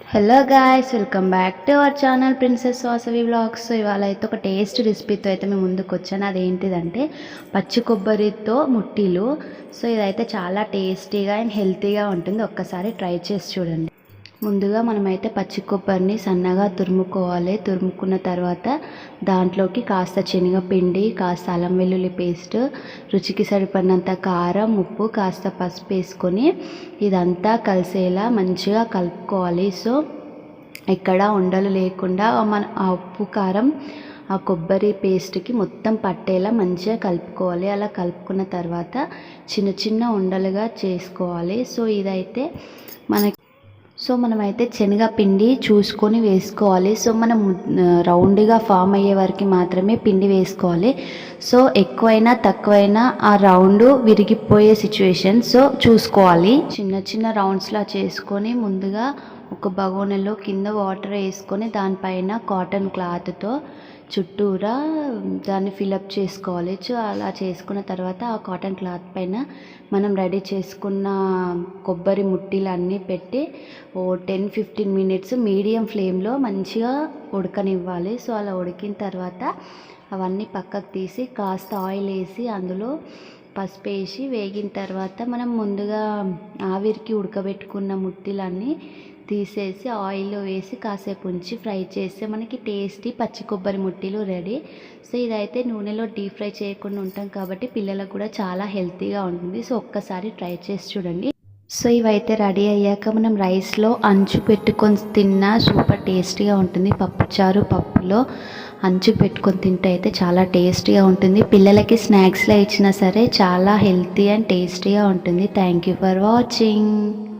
Hello guys welcome back to our channel princess Vasavi vlogs ఇవాళ అయితే ఒక taste రెసిపీతో అయితే మేము ముందుకు వచ్చాను. అదేంటిదంటే పచ్చి కొబ్బరితో ముట్టిలు. సో ఇదైతే చాలా టేస్టీగా అండ్ హెల్తీగా ఉంటుంది. ఒక్కసారి ట్రై చేసి చూడండి. ముందుగా మనమైతే పచ్చి కొబ్బరిని సన్నగా తురుముకోవాలి. తురుముకున్న తర్వాత దాంట్లోకి కాస్త శనగపిండి కాస్త అల్లం వెల్లుల్లి పేస్ట్ రుచికి సరిపడినంత కారం ఉప్పు కాస్త పసుపు వేసుకొని ఇదంతా కలిసేలా మంచిగా కలుపుకోవాలి. సో ఎక్కడ ఉండలు లేకుండా మన ఆ ఉప్పు కారం ఆ కొబ్బరి పేస్ట్కి మొత్తం పట్టేలా మంచిగా కలుపుకోవాలి. అలా కలుపుకున్న తర్వాత చిన్న చిన్న ఉండలుగా చేసుకోవాలి. సో ఇదైతే మనకి సో మనమైతే శనగపిండి చూసుకొని వేసుకోవాలి. సో మనం రౌండ్గా ఫామ్ అయ్యే వరకు మాత్రమే పిండి వేసుకోవాలి. సో ఎక్కువైనా తక్కువైనా ఆ రౌండ్ విరిగిపోయే సిచ్యువేషన్ సో చూసుకోవాలి. చిన్న చిన్న రౌండ్స్లా చేసుకొని ముందుగా ఒక బగోనెలో కింద వాటర్ వేసుకొని దానిపైన కాటన్ క్లాత్తో చుట్టూరా దాన్ని ఫిలప్ చేసుకోవాలి. సో అలా చేసుకున్న తర్వాత ఆ కాటన్ క్లాత్ పైన మనం రెడీ చేసుకున్న కొబ్బరి ముట్టిలన్నీ పెట్టి ఓ టెన్ ఫిఫ్టీన్ మినిట్స్ మీడియం ఫ్లేమ్లో మంచిగా ఉడకనివ్వాలి. సో అలా ఉడికిన తర్వాత అవన్నీ పక్కకు తీసి కాస్త ఆయిల్ వేసి అందులో పసుపు వేసి వేగిన తర్వాత మనం ముందుగా ఆవిరికి ఉడకబెట్టుకున్న ముట్టిలన్నీ తీసేసి ఆయిల్లో వేసి కాసేపు ఉంచి ఫ్రై చేస్తే మనకి టేస్టీ పచ్చి కొబ్బరి ముట్టిలు రెడీ. సో ఇదైతే నూనెలో డీప్ ఫ్రై చేయకుండా ఉంటాం కాబట్టి పిల్లలకు కూడా చాలా హెల్తీగా ఉంటుంది. సో ఒక్కసారి ట్రై చేసి చూడండి. సో ఇవైతే రెడీ అయ్యాక మనం రైస్లో అంచు పెట్టుకొని తిన్నా సూపర్ టేస్టీగా ఉంటుంది. పప్పుచారు పప్పులో అంచు పెట్టుకొని తింటే అయితే చాలా టేస్టీగా ఉంటుంది. పిల్లలకి స్నాక్స్లో ఇచ్చినా సరే చాలా హెల్తీ అండ్ టేస్టీగా ఉంటుంది. Thank you for watching.